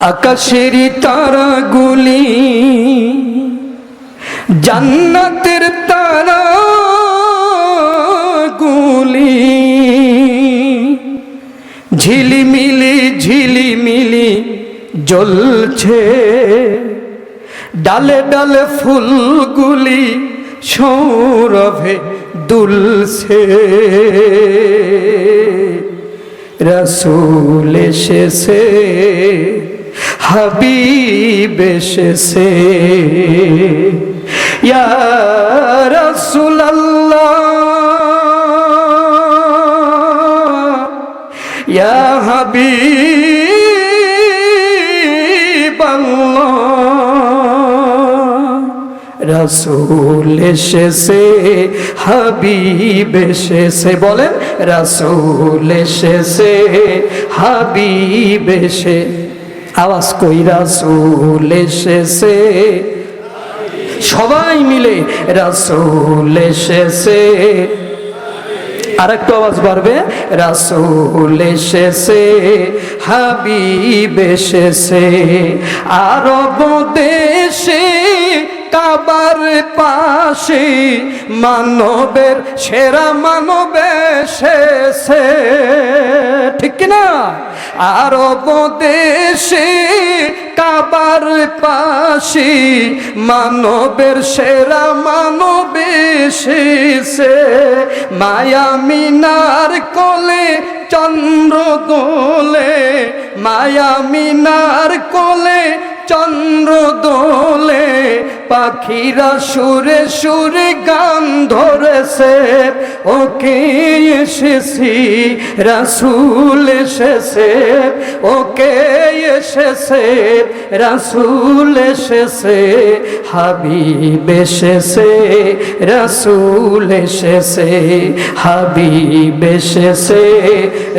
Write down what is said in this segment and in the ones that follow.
আকাশেরই তারাগুলি জান্নাতের তারাগুলি। ঝিলিমিলি ঝিলিমিলি জ্বলছে। ডালে ডালে ফুলগুলি সৌরভে দুলছে। রসুল এসেছে। হাবিব এসেছে। ইয়া রসুল ইয়া হাবিব রসুল এসেছে, হাবিব এসেছে। বলেন, রসুল এসেছে, হাবিব এসে আওয়াজ কইরা রসুল এসেছে। সবাই মিলে রাসুল এসেছে। আর একটু আওয়াজ বাড়বে, রাসুল এসেছে, হাবিব এসেছে, আরব দেশে কাবার পাশে মানবের, সেরা মানব এসেছে। ঠিক না আরব দেশে কাবার পাশে মানবের, সেরা মানব মায়া মিনার কোলে, চন্দ্র দোলে মায়া মিনার কোলে চন্দ্র দোলে পাখিরা সুরে সুরে গান ধরেছে। ওকে এসেছি রাসুল এসেছে। ওকে এসেছে, রাসুল এসেছে, হাবিব এসেছে, রাসুল এসেছে, হাবিব এসেছে,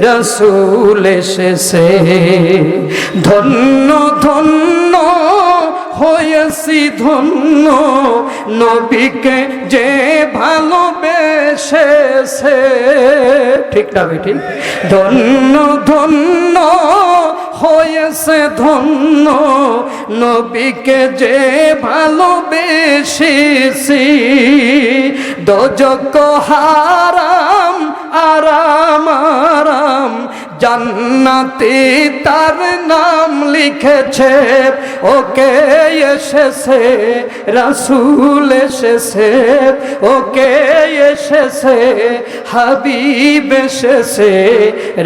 রাসুল এসেছে। ধন্য ধন্য হয়েছি, ধন্য নবীকে যে ভালোবেসেছে। ঠিক না ঠিক ধন্য ধন্য হয়েছে ধন্য নবীকে যে ভালোবেসেছি। দজক হারাম আরাম আরাম জান্নাতি তার নাম লিখেছে। ওকে এসেছে, রাসুল এসেছে, ওকে এসেছে, হাবিব এসেছে,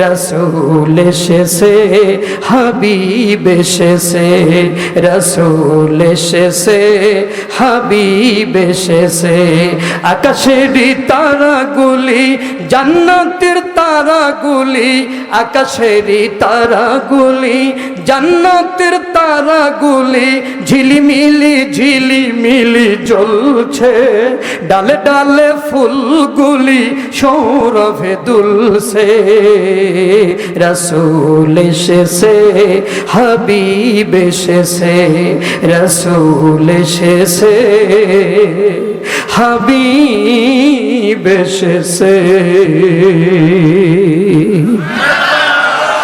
রাসুল এসেছে, হাবিব এসেছে, রাসুল এসেছে, হাবিব এসেছে। আকাশের তারাগুলি, জান্নাতের তারাগুলি, আকাশের তারাগুলি, জান্নাতের তারাগুলি ঝিলিমিলি ঝিলিমিলি জ্বলছে। ডালে ডালে ফুলগুলি সৌরভে দুলছে। রসুল এসেছে, হাবিব এসেছে, রসুল এসেছে, হাবিব এসেছে।